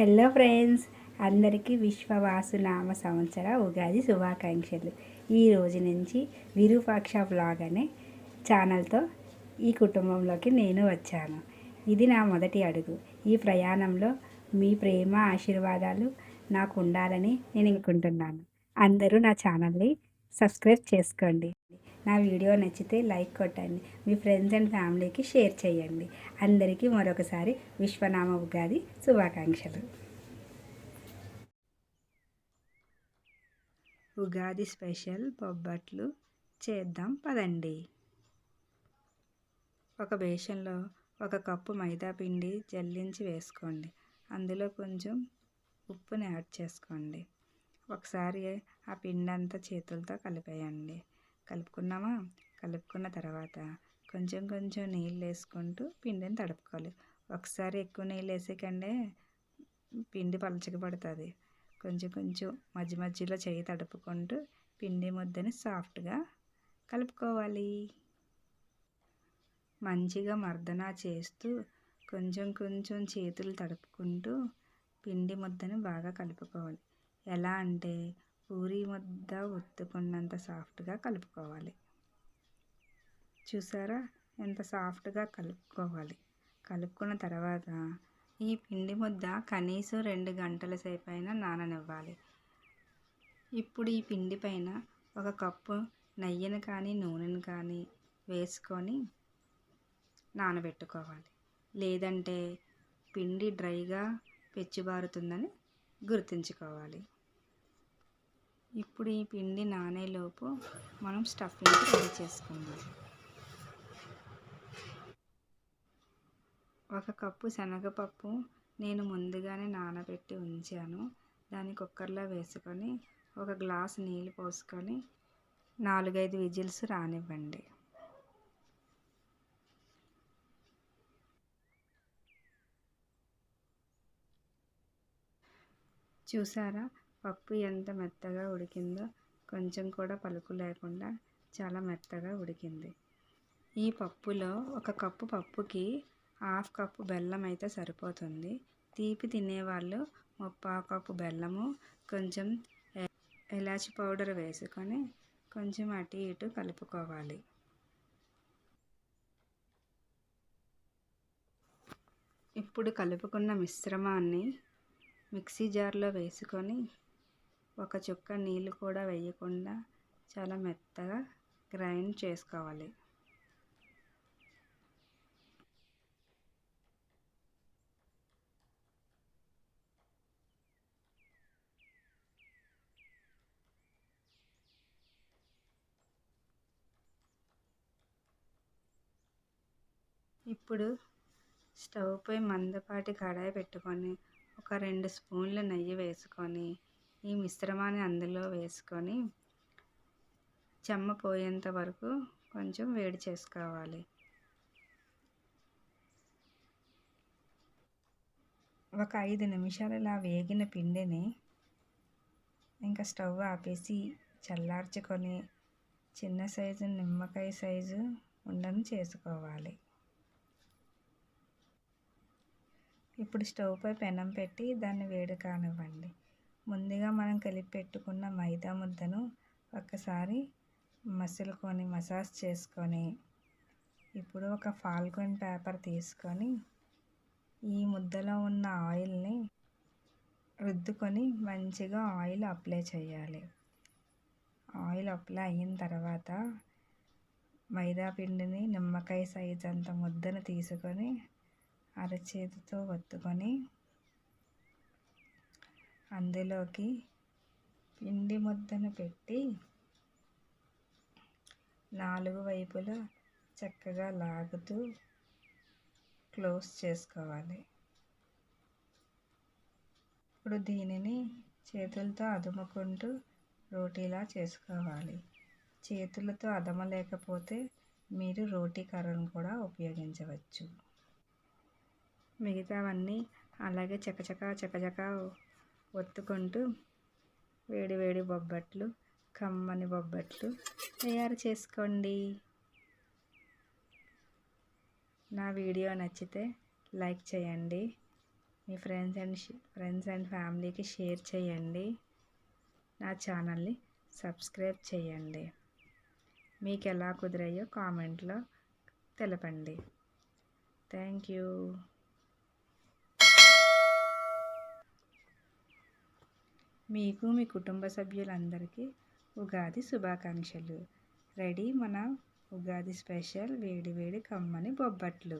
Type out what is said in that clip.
Hello friends అందరికీ విశ్వవాసునామ సంవత్సర ఉగాది శుభాకాంక్షలు. ఈ రోజు నుంచి విరూపాక్ష బ్లాగ్ అనే ఛానల్తో ఈ కుటుంబంలోకి నేను వచ్చాను. ఇది నా మొదటి అడుగు. ఈ ప్రయాణంలో మీ ప్రేమ ఆశీర్వాదాలు నాకు ఉండాలని నేను అనుకుంటున్నాను. అందరూ నా ఛానల్ని సబ్స్క్రైబ్ చేసుకోండి. నా వీడియో నచ్చితే లైక్ కొట్టండి. మీ ఫ్రెండ్స్ అండ్ ఫ్యామిలీకి షేర్ చేయండి. అందరికీ మరొకసారి విశ్వనామ ఉగాది శుభాకాంక్షలు. ఉగాది స్పెషల్ బొబ్బట్లు చేద్దాం పదండి. ఒక బేషన్లో ఒక కప్పు మైదా పిండి జల్లించి వేసుకోండి. అందులో కొంచెం ఉప్పుని యాడ్ చేసుకోండి. ఒకసారి ఆ పిండి అంతా చేతులతో కలిపేయండి. కలుపుకున్నామా? కలుపుకున్న తర్వాత కొంచెం కొంచెం నీళ్ళు వేసుకుంటూ పిండిని తడుపుకోవాలి. ఒకసారి ఎక్కువ నీళ్ళు వేసేకండే పిండి పలచకపడుతుంది కొంచెం కొంచెం మధ్య మధ్యలో చేయి తడుపుకుంటూ పిండి ముద్దని సాఫ్ట్గా కలుపుకోవాలి. మంచిగా మర్దన చేస్తూ కొంచెం కొంచెం చేతులు తడుపుకుంటూ పిండి ముద్దని బాగా కలుపుకోవాలి. ఎలా అంటే పూరి ముద్ద ఒత్తుకున్నంత సాఫ్ట్గా కలుపుకోవాలి. చూసారా? ఎంత సాఫ్ట్గా కలుపుకోవాలి. కలుపుకున్న తర్వాత ఈ పిండి ముద్ద కనీసం రెండు గంటల సేపు అయినా నాననివ్వాలి. ఇప్పుడు ఈ పిండి పైన ఒక కప్పు నెయ్యిని కానీ నూనెను కానీ వేసుకొని నానబెట్టుకోవాలి. లేదంటే పిండి డ్రైగా పెచ్చిబారుతుందని గుర్తుంచుకోవాలి. ఇప్పుడు ఈ పిండి నానేలోపు మనం స్టఫింగ్ రెడీ చేసుకుందాం. ఒక కప్పు శనగపప్పు నేను ముందుగానే నానబెట్టి ఉంచాను. దాన్ని కుక్కర్లో వేసుకొని ఒక గ్లాస్ నీళ్ళు పోసుకొని నాలుగైదు విజిల్స్ రానివ్వండి. చూసారా? పప్పు ఎంత మెత్తగా ఉడికిందో కొంచెం కూడా పలుకు లేకుండా చాలా మెత్తగా ఉడికింది. ఈ పప్పులో ఒక కప్పు పప్పుకి హాఫ్ కప్పు బెల్లం అయితే సరిపోతుంది. తీపి తినేవాళ్ళు ముప్పా కప్పు బెల్లము కొంచెం ఎలాచి పౌడర్ వేసుకొని కొంచెం అటు ఇటు కలుపుకోవాలి. ఇప్పుడు కలుపుకున్న మిశ్రమాన్ని మిక్సీ జార్లో వేసుకొని ఒక చుక్క నీళ్ళు కూడా వేయకుండా చాలా మెత్తగా గ్రైండ్ చేసుకోవాలి. ఇప్పుడు స్టవ్పై మందపాటి కడాయి పెట్టుకొని ఒక రెండు స్పూన్ల నెయ్యి వేసుకొని ఈ మిశ్రమాన్ని అందులో వేసుకొని చెమ్మ పోయేంత వరకు కొంచెం వేడి చేసుకోవాలి. ఒక ఐదు నిమిషాలు ఇలా వేగిన పిండిని ఇంకా స్టవ్ ఆపేసి చల్లార్చుకొని చిన్న సైజు నిమ్మకాయ సైజు ఉండని చేసుకోవాలి. ఇప్పుడు స్టవ్పై పెనం పెట్టి దాన్ని వేడి కానివ్వండి. ముందుగా మనం కలిపి పెట్టుకున్న మైదా ముద్దను ఒక్కసారి మసులుకొని మసాజ్ చేసుకొని ఇప్పుడు ఒక ఫాల్కొన్ పేపర్ తీసుకొని ఈ ముద్దలో ఉన్న ఆయిల్ని రుద్దుకొని మంచిగా ఆయిల్ అప్లై చేయాలి. ఆయిల్ అప్లై అయిన తర్వాత మైదా పిండిని నిమ్మకాయ సైజ్ అంత ముద్దను తీసుకొని అరచేతితో ఒత్తుకొని అందులోకి పిండి ముద్దను పెట్టి నాలుగు వైపులా చక్కగా లాగుతూ క్లోజ్ చేసుకోవాలి. ఇప్పుడు దీనిని చేతులతో అదుముకుంటూ రోటీలా చేసుకోవాలి. చేతులతో అదమలేకపోతే మీరు రోటీ కర్రను కూడా ఉపయోగించవచ్చు. మిగతావన్నీ అలాగే చకచకా చకచకా ఒత్తుకుంటూ వేడి వేడి బొబ్బట్లు కమ్మని బొబ్బట్లు తయారు చేసుకోండి. నా వీడియో నచ్చితే లైక్ చేయండి. మీ ఫ్రెండ్స్ అండ్ ఫ్రెండ్స్ అండ్ ఫ్యామిలీకి షేర్ చేయండి. నా ఛానల్ని సబ్స్క్రైబ్ చేయండి. మీకు ఎలా కుదిరాయో కామెంట్లో తెలపండి. Thank you. మీకు మీ కుటుంబ సభ్యులందరికీ ఉగాది శుభాకాంక్షలు. రెడీ మన ఉగాది స్పెషల్ వేడి వేడి కమ్మని బొబ్బట్లు.